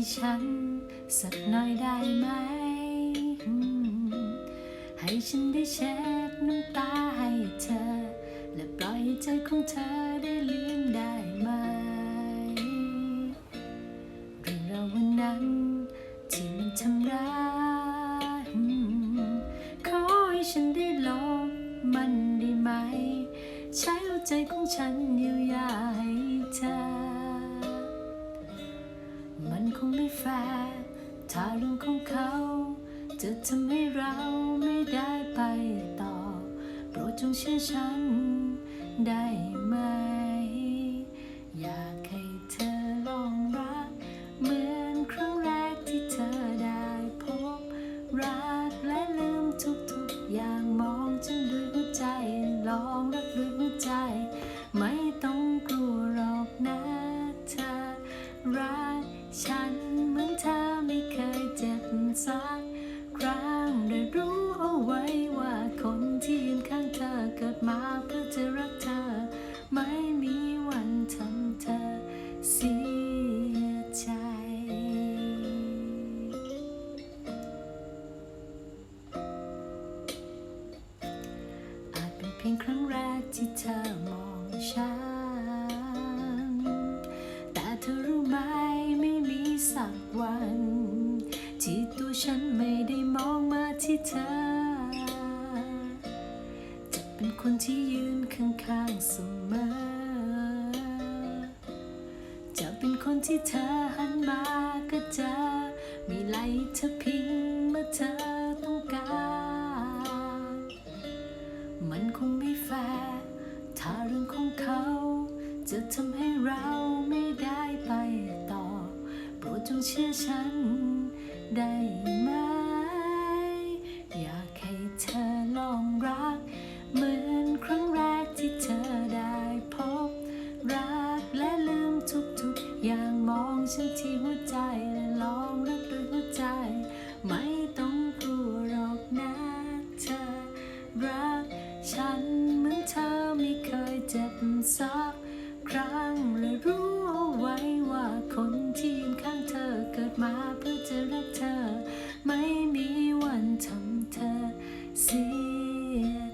ที่ฉัน สักหน่อยได้ไหม ให้ฉันได้เช็ดน้ำตาให้เธอ และปล่อยให้ใจของเธอได้ลืมได้ไหมเรื่องราววันนั้นที่มันทำร้ายขอให้ฉันได้ลบมันได้ไหม ใช้หัวใจของฉันเยียวยาให้เธอ คงไม่แฟร์ถ้าเรื่องของเขา จะทำให้เราไม่ได้ไปต่อ โปรดจงเชื่อฉันได้ไหม อยากให้เธอลองรัก เหมือนครั้งแรกที่เธอได้พบ รักและลืมทุกๆอย่างมองฉันด้วยหัวใจ ลองรักด้วยหัวใจ ไม่ต้องกลัว ฉันเหมือนเธอไม่เคยเจ็บสักครั้งได้รู้เอาไว้ว่าคนที่ยืนข้างเธอเกิดมาเพื่อจะรักเธอ ไม่มีวันทำเธอเสียใจ อาจเป็นเพียงครั้งแรกที่เธอมองฉัน มองมาที่เธอ จะเป็นคนที่ยืนข้างๆเสมอ จะเป็นคนที่เธอหันมาก็เจอมีไหลเธอพิงเมื่อเธอต้องการ มันคงไม่แฟร์ถ้าเรื่องของเขา จะทำให้เราไม่ได้ไปต่อ โปรดจงเชื่อฉันได้ มองฉันที่หัวใจและลองรักด้วยหัวใจ ไม่ต้องกลัวหรอกนะเธอ รักฉันเหมือนเธอไม่เคยเจ็บสักครั้งและรู้เอาไว้ว่าคนที่ยืนข้างเธอเกิดมาเพื่อจะรักเธอ ไม่มีวันทำเธอเสีย